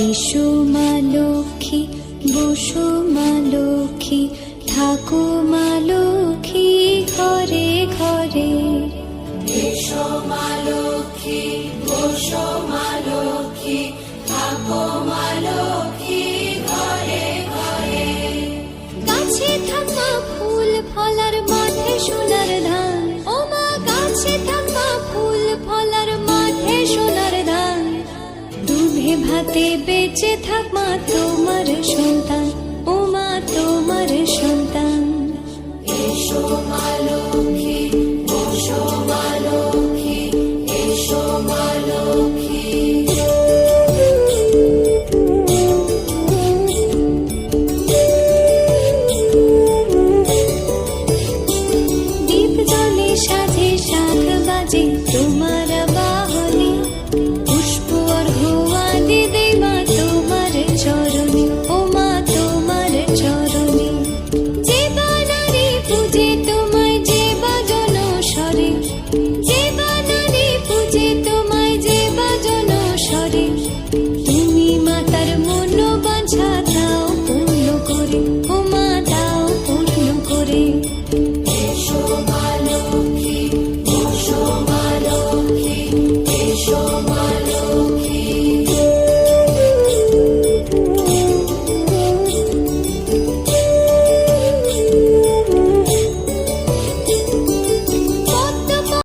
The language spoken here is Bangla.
এসো লক্ষ্মী বসো লক্ষ্মী ঠাকু লক্ষ্মী ঘরে ঘরে। এসো বসো মা সোনার দান। দুধে ভাতে বেঁচে থাক মা তোমার সন্তান। ও মা তোমার সন্তান। এসো মা Entendi.